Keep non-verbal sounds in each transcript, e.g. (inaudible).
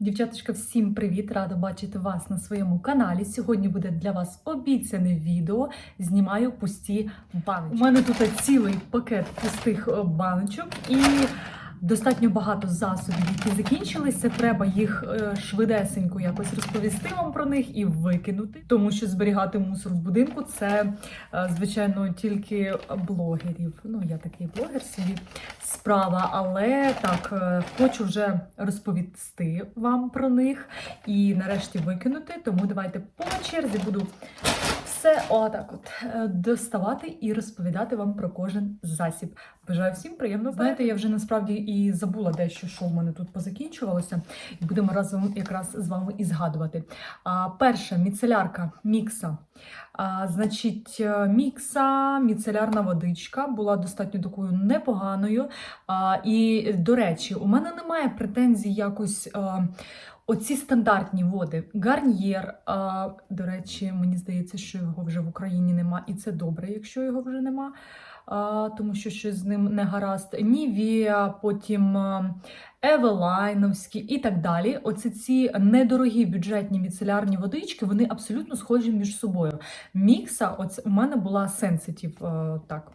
Дівчаточка, всім привіт! Рада бачити вас на своєму каналі. Сьогодні буде для вас обіцяне відео. Знімаю пусті баночки. У мене тут цілий пакет пустих е, баночок і достатньо багато засобів, які закінчилися. Треба їх е, швидесенько якось розповісти вам про них і викинути, тому що зберігати мусор в будинку це, е, звичайно, тільки блогерів. Ну, я такий блогер собі справа, але так е, хочу вже розповісти вам про них і нарешті викинути. Тому давайте по черзі буду все отак от е, доставати і розповідати вам про кожен засіб. Бажаю всім приємного. Знаєте, я вже насправді і забула дещо, що в мене тут позакінчувалося, і будемо разом якраз з вами і згадувати. А, перша міцелярка мікса. А, значить, е, мікса, міцелярна водичка була достатньо такою непоганою. А, і, до речі, у мене немає претензій якось. А, Оці стандартні води. гарнієр. до речі, мені здається, що його вже в Україні нема, і це добре, якщо його вже нема, а, тому що щось з ним не гаразд. Нівія, потім Евелайновські і так далі. Оці ці недорогі бюджетні міцелярні водички, вони абсолютно схожі між собою. Мікса, оце у мене була е, так.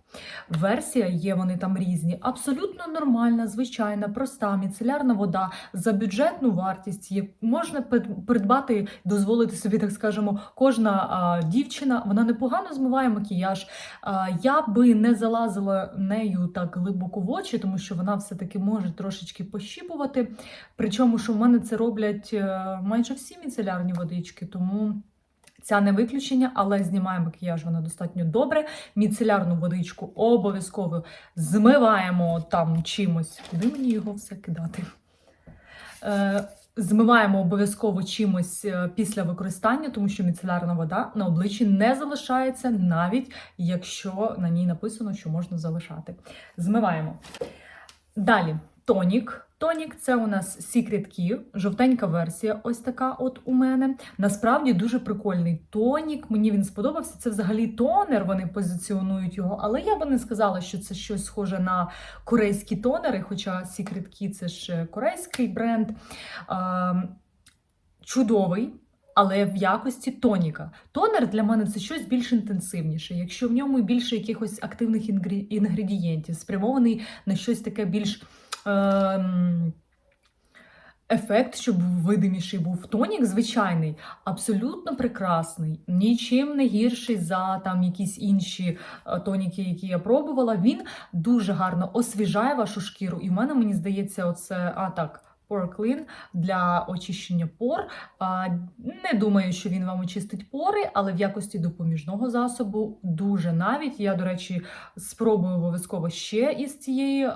Версія є, вони там різні. Абсолютно нормальна, звичайна, проста міцелярна вода за бюджетну вартість. Є можна придбати, дозволити собі, так скажемо, кожна а, дівчина. Вона непогано змиває макіяж. А, я би не залазила нею так глибоко в очі, тому що вона все-таки може трошечки пощіпувати. Причому, що в мене це роблять е, майже всі міцелярні водички, тому. Ця не виключення, але знімає макіяж вона достатньо добре. Міцелярну водичку обов'язково змиваємо там чимось. Куди мені його все кидати? Е, Змиваємо обов'язково чимось е, після використання, тому що міцелярна вода на обличчі не залишається, навіть якщо на ній написано, що можна залишати. Змиваємо. Далі тонік. Тонік це у нас Secret Key, жовтенька версія, ось така от у мене. Насправді дуже прикольний тонік. Мені він сподобався. Це взагалі тонер, вони позиціонують його, але я би не сказала, що це щось схоже на корейські тонери, хоча Secret Key це ж корейський бренд. Чудовий. Але в якості тоніка. Тонер для мене це щось більш інтенсивніше. Якщо в ньому більше якихось активних інгредієнтів, спрямований на щось таке більш ефект, щоб видиміший був тонік, звичайний, абсолютно прекрасний, нічим не гірший за там якісь інші е, тоніки, які я пробувала. Він дуже гарно освіжає вашу шкіру. І в мене мені здається, оце а так. Pore Clean для очищення пор. Не думаю, що він вам очистить пори, але в якості допоміжного засобу дуже навіть. Я, до речі, спробую обов'язково ще із цієї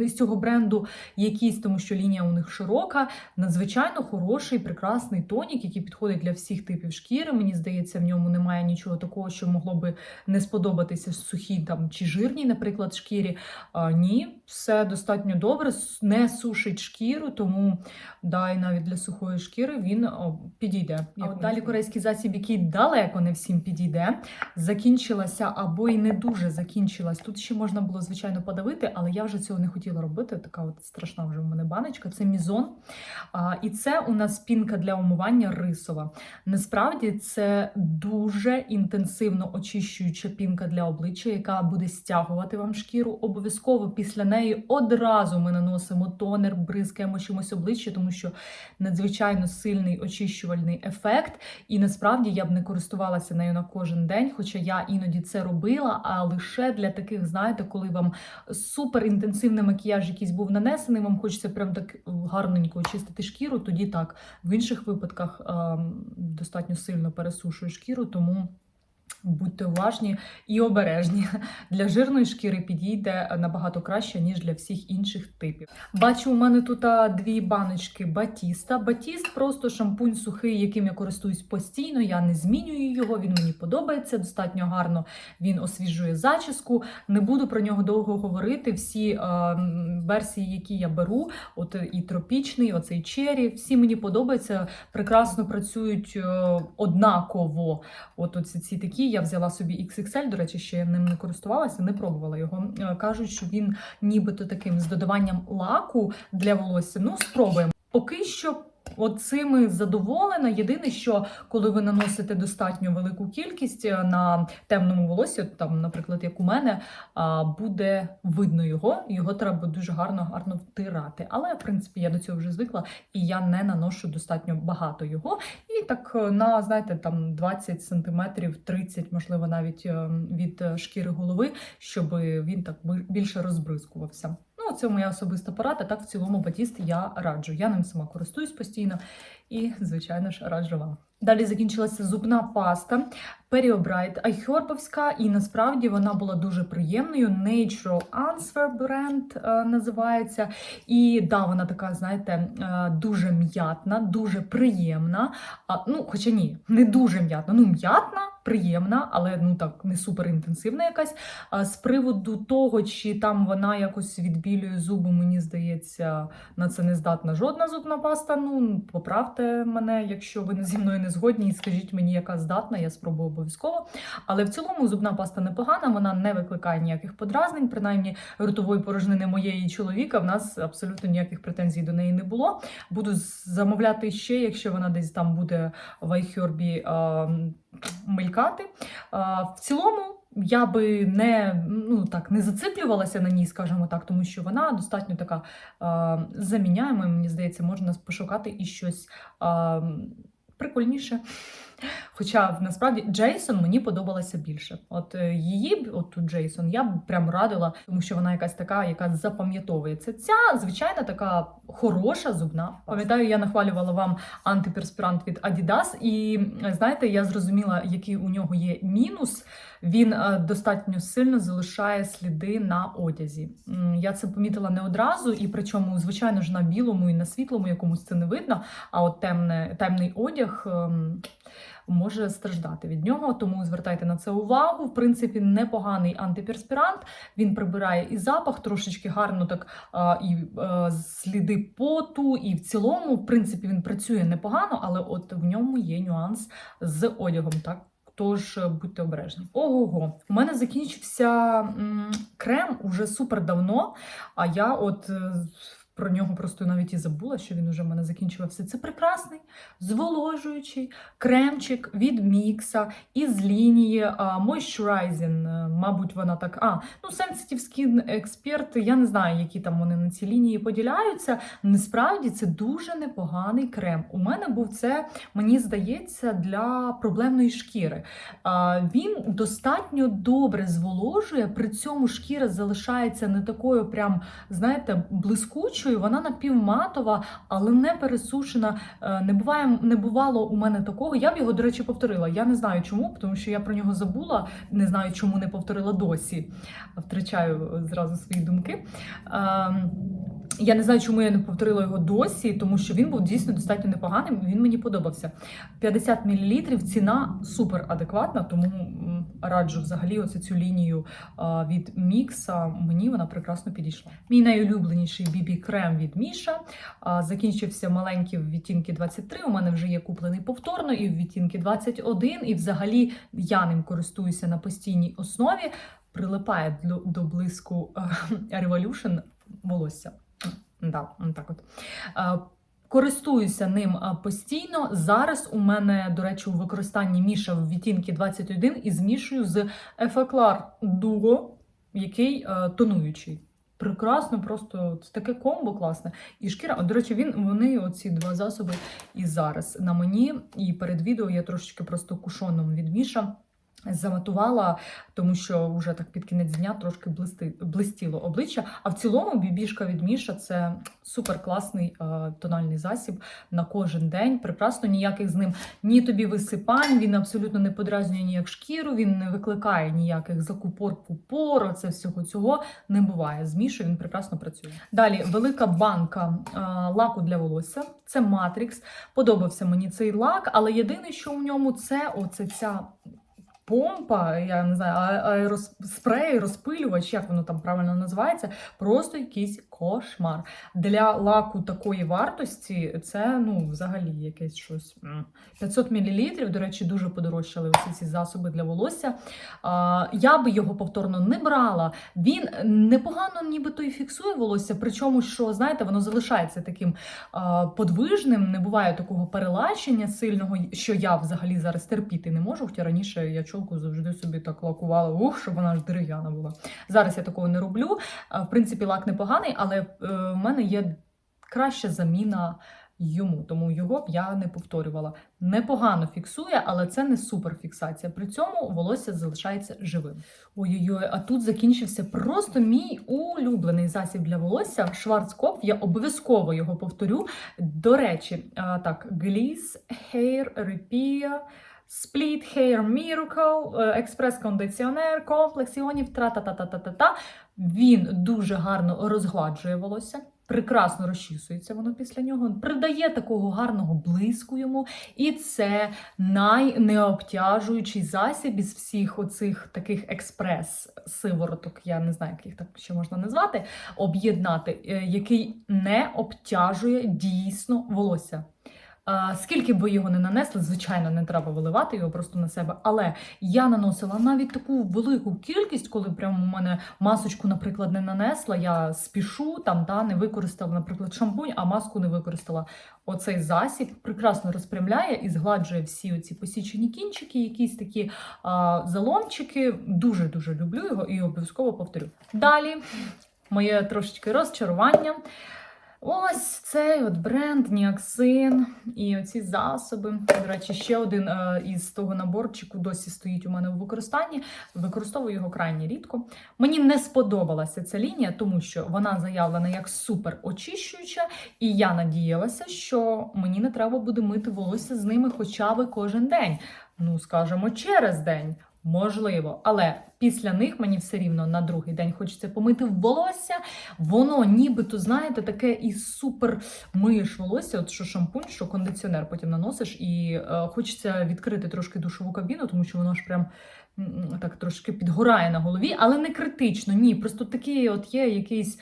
із цього бренду якийсь, тому що лінія у них широка. Надзвичайно хороший, прекрасний тонік, який підходить для всіх типів шкіри. Мені здається, в ньому немає нічого такого, що могло би не сподобатися сухій там чи жирній, наприклад, шкірі. Ні, все достатньо добре, не сушить шкіру, тому да, і навіть для сухої шкіри він о, підійде. А от далі корейський засіб, який далеко не всім підійде, закінчилася або й не дуже закінчилась. Тут ще можна було, звичайно, подавити, але я вже цього не хотіла робити. Така от страшна вже в мене баночка. Це мізон. А, і це у нас пінка для умивання рисова. Насправді це дуже інтенсивно очищуюча пінка для обличчя, яка буде стягувати вам шкіру. Обов'язково після неї одразу ми наносимо тонер, бризкаємо чимось обличчя, тому що надзвичайно сильний очищувальний ефект. І насправді я б не користувалася нею на кожен день, хоча я іноді це робила, а лише для таких, знаєте, коли вам супер інтенсивний макіяж якийсь був нанесений, вам хочеться прям так гарненько очистити шкіру, тоді так. В інших випадках ем, достатньо сильно пересушує шкіру, тому. Будьте уважні і обережні. Для жирної шкіри підійде набагато краще, ніж для всіх інших типів. Бачу, у мене тут дві баночки Батіста. Батіст просто шампунь сухий, яким я користуюсь постійно. Я не змінюю його, він мені подобається, достатньо гарно він освіжує зачіску. Не буду про нього довго говорити. Всі м, версії, які я беру, от і тропічний, оцей чері, всі мені подобаються, прекрасно працюють е, однаково. От оці ці такі я взяла собі XXL, до речі, ще я ним не користувалася, не пробувала його. Е, Кажуть, що він нібито таким з додаванням лаку для волосся. Ну, спробуємо. Поки що От цими задоволена. Єдине, що коли ви наносите достатньо велику кількість е, на темному волосі, там, наприклад, як у мене, буде видно його. Його треба дуже гарно гарно втирати. Але в принципі я до цього вже звикла, і я не наношу достатньо багато його. Так е, на знаєте, там 20 сантиметрів, 30, можливо, навіть е, від е, шкіри голови, щоб він так більше розбризкувався. Ну, це моя особиста порада. Так, в цілому батіст я раджу. Я ним сама користуюсь постійно і, звичайно ж, раджу вам. Далі закінчилася зубна паста Periobrite Айхербовська, і насправді вона була дуже приємною. Natural Answer бренд е, називається. І да, вона така, знаєте, е, дуже м'ятна, дуже приємна. А, ну, хоча ні, не дуже м'ятна. Ну, м'ятна, приємна, але ну так не супер інтенсивна якась. А з приводу того, чи там вона якось відбілює зуби, мені здається, на це не здатна жодна зубна паста. Ну, поправте мене, якщо ви зі мною не згодні, і скажіть мені, яка здатна, я спробую обов'язково. Але в цілому зубна паста непогана, вона не викликає ніяких подразнень, принаймні ротової порожнини моєї чоловіка. В нас абсолютно ніяких претензій до неї не було. Буду замовляти ще, якщо вона десь там буде в айхербі мелькати. А, В цілому. Я би не ну так не зациклювалася на ній, скажімо так, тому що вона достатньо така е, заміняєма. Мені здається, можна пошукати і щось е, прикольніше. Хоча насправді Джейсон мені подобалася більше. От е, її от тут Джейсон, я б прям радила, тому що вона якась така, яка запам'ятовується. Ця звичайна така хороша зубна. Пам'ятаю, я нахвалювала вам антиперспірант від Adidas, і знаєте, я зрозуміла, який у нього є мінус. Він е, достатньо сильно залишає сліди на одязі. Я це помітила не одразу, і причому, звичайно ж, на білому і на світлому якомусь це не видно. А от темне, темний одяг. Може страждати від нього, тому звертайте на це увагу. В принципі, непоганий антиперспірант. Він прибирає і запах, трошечки гарно так і е, сліди поту, і в цілому, в принципі, він працює непогано, але от в ньому є нюанс з одягом. Так Тож е, будьте обережні. Ого, у мене закінчився м, крем уже супер давно. А я от е, про нього просто навіть і забула, що він уже в мене закінчувався. Це прекрасний, зволожуючий кремчик від мікса із лінії а, Moisturizing. е, Мабуть, вона так. А, ну Sensitive Skin Expert, я не знаю, які там вони на ці лінії поділяються. Насправді це дуже непоганий крем. У мене був це, мені здається, для проблемної шкіри. А, Він достатньо добре зволожує, при цьому шкіра залишається не такою, прям, знаєте, блискучою, вона напівматова, але не пересушена. Е, Не буває, не бувало у мене такого. Я б його, до речі, повторила. Я не знаю чому, тому що я про нього забула. Не знаю, чому не повторила досі. Втрачаю зразу свої думки. Ем, Я не знаю, чому я не повторила його досі, тому що він був дійсно достатньо непоганим. Він мені подобався. 50 мл, ціна супер адекватна, тому раджу взагалі оцю цю лінію від Мікса. Мені вона прекрасно підійшла. Мій найулюбленіший BB крем від Міша. Закінчився маленький в відтінки 23. У мене вже є куплений повторно і в відтінки 21. І взагалі я ним користуюся на постійній основі. Прилипає до, блиску е, Revolution волосся. Да, так от. Користуюся ним постійно. Зараз у мене, до речі, у використанні Міша в відтінки 21 і змішую з Effaclar Duo, який е, тонуючий. Прекрасно, просто це таке комбо класне. І шкіра, до речі, він вони оці два засоби і зараз на мені. І перед відео я трошечки просто кушоном від Міша заматувала, тому що вже так під кінець дня трошки блисти, блистіло обличчя. А в цілому бібішка від Міша це супер класний е, тональний засіб на кожен день. Прекрасно, ніяких з ним ні тобі висипань, він абсолютно не подразнює ніяк шкіру, він не викликає ніяких закупор пупор, оце всього цього не буває. З Мішою він прекрасно працює. Далі велика банка е, лаку для волосся. Це Matrix. Подобався мені цей лак, але єдине, що у ньому це оце ця помпа, я не знаю, аероспрей, розпилювач, як воно там правильно називається, просто якийсь кошмар. Для лаку такої вартості це ну, взагалі якесь щось. 500 мл, до речі, дуже подорожчали ось ці засоби для волосся. А, я би його повторно не брала. Він непогано нібито і фіксує волосся, причому, що знаєте, воно залишається таким а, подвижним, не буває такого перелащення сильного, що я взагалі зараз терпіти не можу. Хоча раніше я чолку завжди собі так лакувала, ух, щоб вона ж дерев'яна була. Зараз я такого не роблю. В принципі, лак непоганий, але е, в мене є краща заміна йому, тому його б я не повторювала. Непогано фіксує, але це не суперфіксація. При цьому волосся залишається живим. Ой-ой-ой, а тут закінчився просто мій улюблений засіб для волосся. Шварцкоп. Я обов'язково його повторю. До речі, а, так, Gliss Hair Repair Split Hair Miracle, е, експрес-кондиціонер, комплекс іонів, тра-та-та-та-та-та. Він дуже гарно розгладжує волосся. Прекрасно розчісується воно після нього, придає такого гарного блиску йому. І це найнеобтяжуючий засіб із всіх оцих таких експрес-сивороток, я не знаю, як їх так ще можна назвати, об'єднати, е, який не обтяжує дійсно волосся. Скільки б ви його не нанесли, звичайно, не треба виливати його просто на себе. Але я наносила навіть таку велику кількість, коли прямо у мене масочку, наприклад, не нанесла. Я спішу там, та не використала, наприклад, шампунь, а маску не використала. Оцей засіб прекрасно розпрямляє і згладжує всі оці посічені кінчики, якісь такі а, заломчики. Дуже дуже люблю його і обов'язково повторю. Далі моє трошечки розчарування. Ось цей от бренд Ніаксин і оці засоби. До речі, ще один е, із того наборчику досі стоїть у мене у використанні. Використовую його крайне рідко. Мені не сподобалася ця лінія, тому що вона заявлена як супер очищуюча, і я надіялася, що мені не треба буде мити волосся з ними хоча б кожен день. Ну, скажімо, через день. Можливо, але після них мені все рівно на другий день хочеться помити волосся. Воно нібито, знаєте, таке і супер миєш волосся, от що шампунь, що кондиціонер потім наносиш, і е, хочеться відкрити трошки душову кабіну, тому що воно ж прям так трошки підгорає на голові, але не критично. Ні, просто такий от є якийсь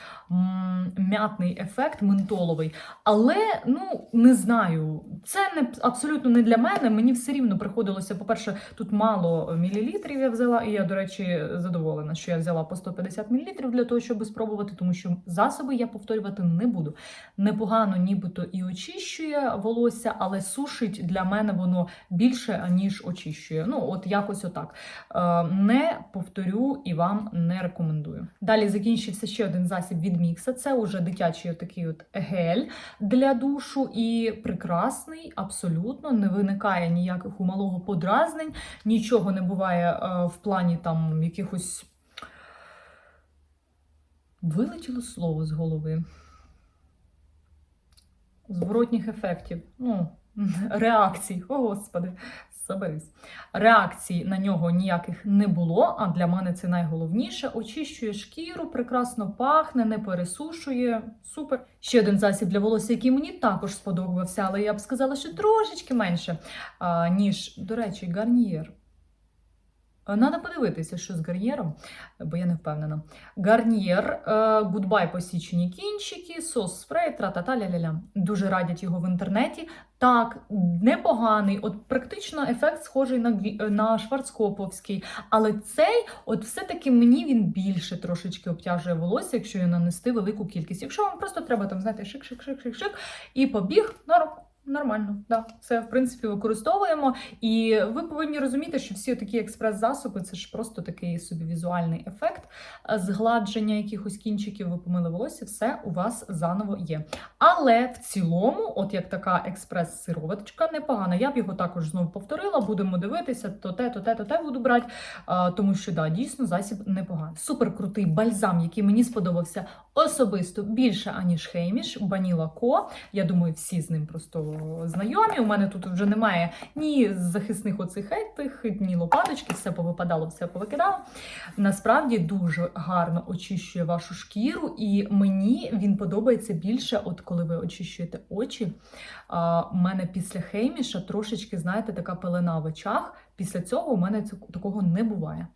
м'ятний ефект ментоловий. Але ну не знаю, це не абсолютно не для мене. Мені все рівно приходилося. По-перше, тут мало мілілітрів я взяла, і я, до речі, задоволена, що я взяла по 150 мілілітрів для того, щоб спробувати, тому що засоби я повторювати не буду. Непогано, нібито і очищує волосся, але сушить для мене воно більше ніж очищує. Ну, от якось отак. Е, Не повторю і вам не рекомендую. Далі закінчився ще один засіб від мікса. Це уже дитячий такий от гель для душу і прекрасний, абсолютно не виникає ніяких у малого подразнень, нічого не буває е, в плані там якихось. Вилетіло слово з голови. Зворотніх ефектів. Ну, (laughs) реакцій. О, Господи, заберись. Реакцій на нього ніяких не було, а для мене це найголовніше. Очищує шкіру, прекрасно пахне, не пересушує. Супер. Ще один засіб для волосся, який мені також сподобався, але я б сказала, що трошечки менше, а, ніж, до речі, гарнієр. Надо подивитися, що з гар'єром, бо я не впевнена. Гарнієр, гудбай посічені кінчики, сос спрей, тра-та-та, ля-ля-ля. Дуже радять його в інтернеті. Так, непоганий, от практично ефект схожий на, на шварцкоповський. Але цей, от все-таки мені він більше трошечки обтяжує волосся, якщо його нанести велику кількість. Якщо вам просто треба там, знаєте, шик-шик-шик-шик-шик і побіг, норм. Нормально, да, це в принципі використовуємо. І ви повинні розуміти, що всі такі експрес-засоби це ж просто такий собі візуальний ефект е, згладження якихось кінчиків, ви помили волосся, все у вас заново є. Але в цілому, от як така експрес-сироваточка, непогана. Я б його також знову повторила. Будемо дивитися, то те, то те, то те буду брати. тому що да, дійсно засіб непоганий. Супер крутий бальзам, який мені сподобався особисто більше аніж Хейміш, Баніла Ко. Я думаю, всі з ним просто знайомі. У мене тут вже немає ні захисних оцих етих, ні лопаточки, все повипадало, все повикидало. Насправді дуже гарно очищує вашу шкіру, і мені він подобається більше, от коли ви очищуєте очі. У мене після Хейміша трошечки, знаєте, така пелена в очах. Після цього у мене такого не буває.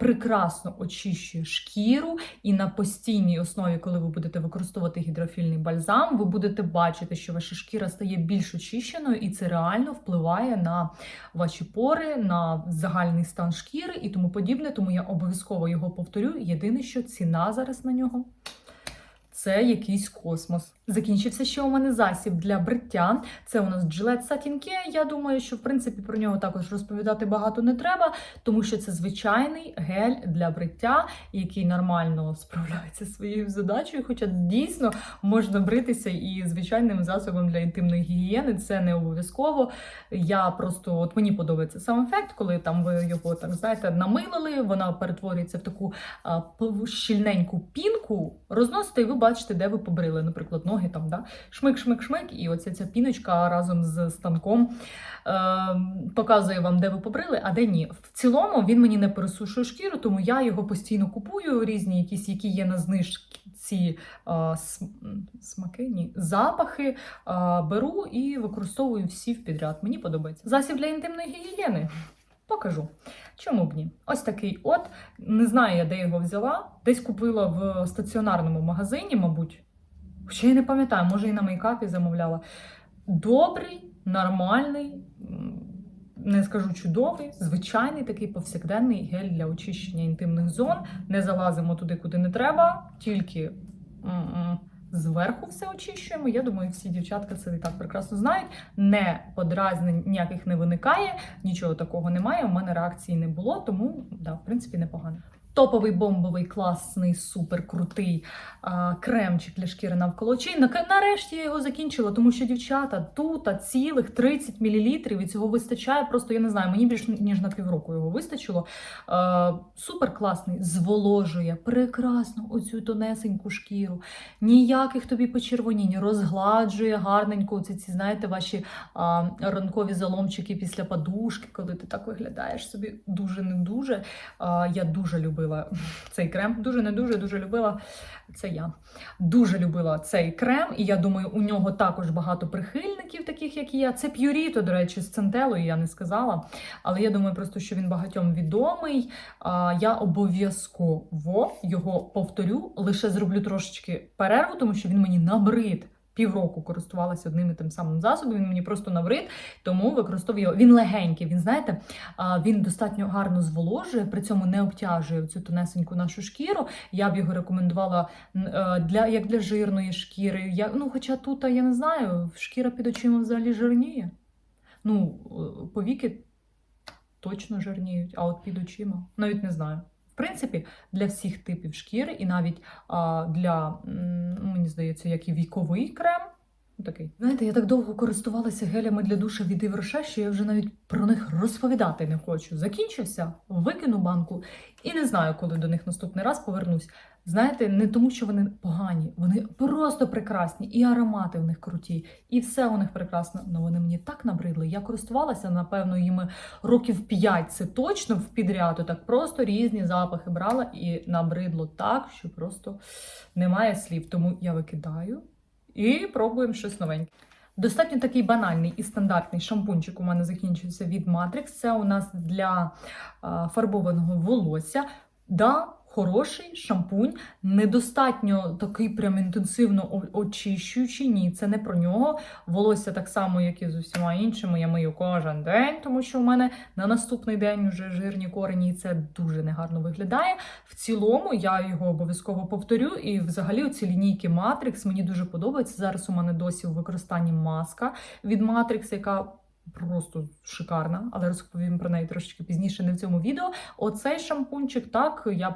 Прекрасно очищує шкіру, і на постійній основі, коли ви будете використовувати гідрофільний бальзам, ви будете бачити, що ваша шкіра стає більш очищеною, і це реально впливає на ваші пори, на загальний стан шкіри і тому подібне. Тому я обов'язково його повторю. Єдине, що ціна зараз на нього. Це якийсь космос. Закінчився ще у мене засіб для бриття. Це у нас Satin Care. Я думаю, що в принципі про нього також розповідати багато не треба, тому що це звичайний гель для бриття, який нормально справляється своєю задачею. Хоча дійсно можна бритися і звичайним засобом для інтимної гігієни. Це не обов'язково. Я просто от мені подобається сам ефект, коли там ви його так знаєте намилили, вона перетворюється в таку а, щільненьку пінку, розносите, і ви бачите, де ви побрили, наприклад, ноги там, да? шмик, шмик, шмик, і оця ця піночка разом з станком е, показує вам, де ви побрили, а де ні. В цілому він мені не пересушує шкіру, тому я його постійно купую, різні якісь, які є на знижці см- смаки, ні, запахи а, беру і використовую всі в підряд. Мені подобається. Засіб для інтимної гігієни. Покажу. Чому б ні? Ось такий от. Не знаю я, де його взяла. Десь купила в стаціонарному магазині, мабуть. Хоча я не пам'ятаю, може і на мейкапі замовляла. Добрий, нормальний, не скажу чудовий, звичайний такий повсякденний гель для очищення інтимних зон. Не залазимо туди, куди не треба, тільки м-м, зверху все очищуємо. Я думаю, всі дівчатка це і так прекрасно знають. Не подразнень ніяких не виникає, нічого такого немає. У мене реакції не було, тому да, в принципі непогано. Топовий бомбовий, класний, супер крутий а, кремчик для шкіри навколо очей. Нарешті я його закінчила, тому що дівчата тут цілих 30 мл, і цього вистачає. Просто я не знаю, мені більш ніж на півроку його вистачило. А, супер класний, зволожує прекрасно оцю тонесеньку шкіру. Ніяких тобі почервонінь, розгладжує гарненько. Оці ці, знаєте, ваші а, ранкові заломчики після подушки, коли ти так виглядаєш собі дуже не дуже. А, я дуже любила цей крем. Дуже не дуже, дуже любила. Це я дуже любила цей крем, і я думаю, у нього також багато прихильників, таких як і я. Це П'юріто, до речі, з центелою я не сказала. Але я думаю, просто що він багатьом відомий. Я обов'язково його повторю, лише зроблю трошечки перерву, тому що він мені набрид. Півроку користувалася одним і тим самим засобом. Він мені просто набрид, тому використовую його. Він легенький. Він знаєте, він достатньо гарно зволожує, при цьому не обтяжує цю тонесеньку нашу шкіру. Я б його рекомендувала е, для як для жирної шкіри. Я, ну, хоча тут, я не знаю, шкіра під очима взагалі жирніє. Ну, е, повіки точно жирніють, а от під очима навіть не знаю. Принципі, для всіх типів шкіри, і навіть для, мені здається, як і віковий крем. Такий. Знаєте, я так довго користувалася гелями для душа від Івроше, що я вже навіть про них розповідати не хочу. Закінчився, викину банку і не знаю, коли до них наступний раз повернусь. Знаєте, не тому, що вони погані, вони просто прекрасні, і аромати в них круті, і все у них прекрасно. але вони мені так набридли. Я користувалася, напевно, їми років 5, це точно в підряд. Так просто різні запахи брала і набридло так, що просто немає слів. Тому я викидаю і пробуємо щось новеньке. Достатньо такий банальний і стандартний шампунчик у мене закінчується від Matrix. Це у нас для а, фарбованого волосся. Да, хороший шампунь, недостатньо такий прям інтенсивно очищуючий. Ні, це не про нього. Волосся так само, як і з усіма іншими, я мию кожен день, тому що у мене на наступний день вже жирні корені, і це дуже негарно виглядає. В цілому я його обов'язково повторю. І взагалі ці лінійки Matrix мені дуже подобаються. Зараз у мене досі у використанні маска від Matrix, яка просто шикарна, але розповім про неї трошечки пізніше, не в цьому відео. Оцей шампунчик, так, я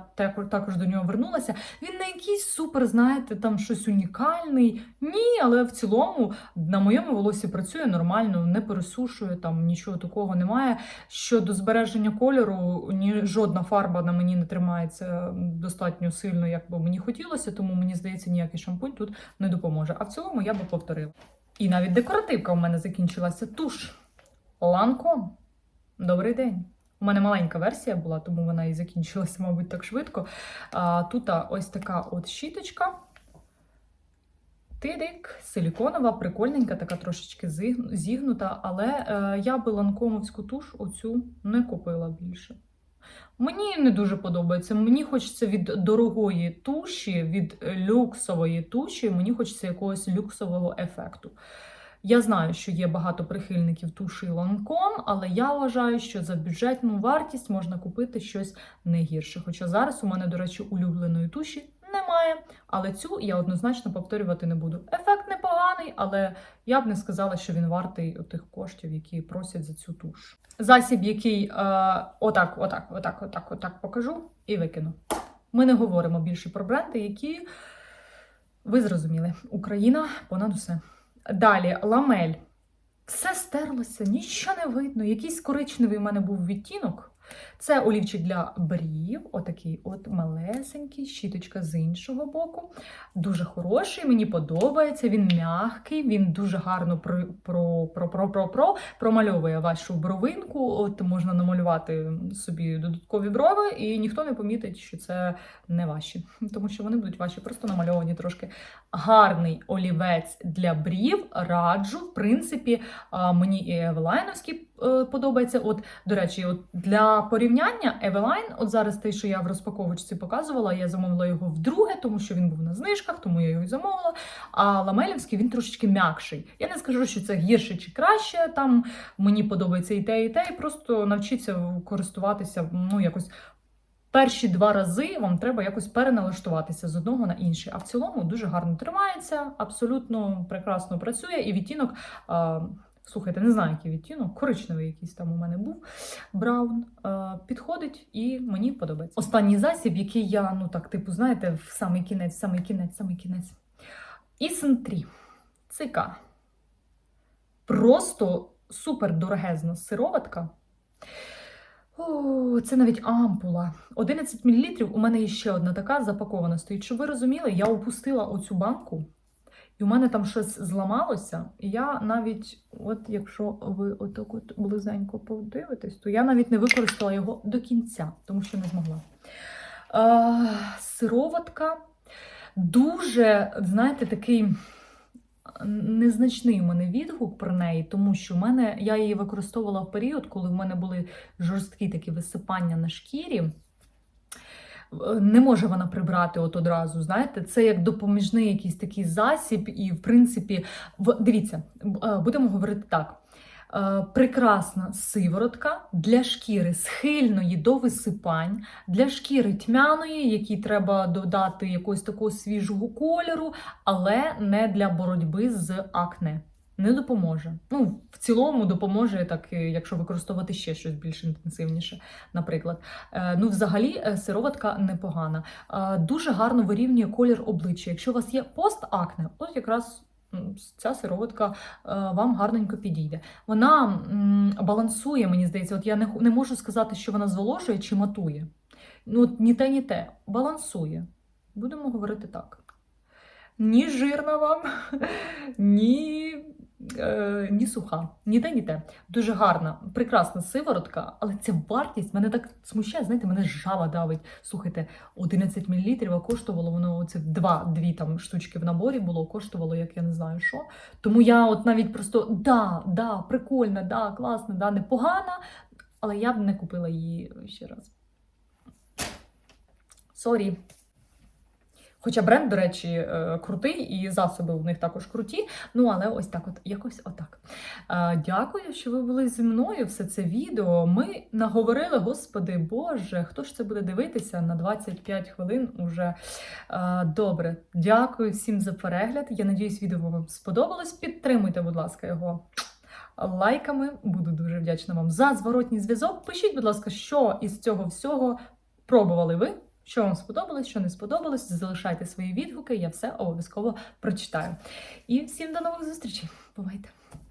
також до нього вернулася. Він не якийсь супер, знаєте, там щось унікальний. Ні, але в цілому на моєму волосі працює нормально, не пересушує, там нічого такого немає. Щодо збереження кольору, ні жодна фарба на мені не тримається достатньо сильно, як би мені хотілося, тому мені здається, ніякий шампунь тут не допоможе. А в цілому я би повторила. І навіть декоративка у мене закінчилася туш. Ланком. Добрий день. У мене маленька версія була, тому вона і закінчилася, мабуть, так швидко. Тут ось така от щіточка. Тидик, силіконова, прикольненька, така трошечки зігнута, але е, я би ланкомовську туш оцю не купила більше. Мені не дуже подобається. Мені хочеться від дорогої туші, від люксової туші, мені хочеться якогось люксового ефекту. Я знаю, що є багато прихильників туші ланком, але я вважаю, що за бюджетну вартість можна купити щось не гірше. Хоча зараз у мене, до речі, улюбленої туші немає, але цю я однозначно повторювати не буду. Ефект непоганий, але я б не сказала, що він вартий тих коштів, які просять за цю туш. Засіб, який е, отак, отак, отак, отак, отак покажу і викину. Ми не говоримо більше про бренди, які ви зрозуміли. Україна понад усе. Далі ламель. Все стерлося, нічого не видно. Якийсь коричневий в мене був відтінок. Це олівчик для брів, отакий от малесенький, щіточка з іншого боку. Дуже хороший, мені подобається. Він м'який, він дуже гарно про, про, про, про, про, про, промальовує вашу бровинку. От можна намалювати собі додаткові брови, і ніхто не помітить, що це не ваші, тому що вони будуть ваші, просто намальовані трошки. Гарний олівець для брів. Раджу. В принципі, мені і Евелайновський е, подобається. От, до речі, от для порівняння Eveline, от зараз те, що я в розпаковочці показувала, я замовила його вдруге, тому що він був на знижках, тому я його і замовила. А Ламелівський він трошечки м'якший. Я не скажу, що це гірше чи краще. Там мені подобається і те, і те, і просто навчитися користуватися ну якось. Перші два рази вам треба якось переналаштуватися з одного на інший. А в цілому дуже гарно тримається, абсолютно прекрасно працює. І відтінок, слухайте, не знаю, який відтінок, коричневий якийсь там у мене був. Браун підходить і мені подобається. Останній засіб, який я, ну так, типу, знаєте, в самий кінець, самий кінець, самий кінець. Ісэн 3. Цика. Просто супер дорогезна сироватка. О, це навіть ампула. 11 мл. У мене є ще одна така запакована стоїть. Щоб ви розуміли, я опустила оцю банку, і у мене там щось зламалося. І я навіть, от якщо ви отак от близенько подивитесь, то я навіть не використала його до кінця, тому що не змогла. Е, сироватка дуже, знаєте, такий незначний у мене відгук про неї, тому що в мене я її використовувала в період, коли в мене були жорсткі такі висипання на шкірі. Е, Не може вона прибрати от одразу, знаєте, це як допоміжний якийсь такий засіб, і в принципі, в дивіться, е, будемо говорити так. Е, Прекрасна сиворотка для шкіри схильної до висипань, для шкіри тьмяної, якій треба додати якогось такого свіжого кольору, але не для боротьби з акне. Не допоможе. Ну, в цілому допоможе, так, е, якщо використовувати ще щось більш інтенсивніше, наприклад. Е, Ну, взагалі, е, сироватка непогана. Дуже гарно вирівнює колір обличчя. Якщо у вас є постакне, от якраз ця сироватка вам гарненько підійде. Вона балансує, мені здається. От я не, не можу сказати, що вона зволожує чи матує. Ну, от ні те, ні те. Балансує. Будемо говорити так. Ні жирна вам, (laughs) ні, ні суха, ні те, ні те. Дуже гарна, прекрасна сиворотка, але ця вартість мене так смущає, знаєте, мене жаба давить. Слухайте, 11 мл, а коштувало воно оце два, дві там штучки в наборі було, коштувало, як я не знаю що. Тому я от навіть просто да, да, прикольна, да, класна, да, непогана, але я б не купила її ще раз. Сорі. Хоча бренд, до речі, е, крутий, і засоби у них також круті. Ну, але ось так, от якось отак. Е, Дякую, що ви були зі мною все це відео. Ми наговорили, господи Боже, хто ж це буде дивитися на 25 хвилин уже Е, добре. Дякую всім за перегляд. Я надіюсь, відео вам сподобалось. Підтримуйте, будь ласка, його. Лайками буду дуже вдячна вам за зворотній зв'язок. Пишіть, будь ласка, що із цього всього пробували ви, що вам сподобалось, що не сподобалось. Залишайте свої відгуки, я все обов'язково прочитаю. І всім до нових зустрічей. Бувайте!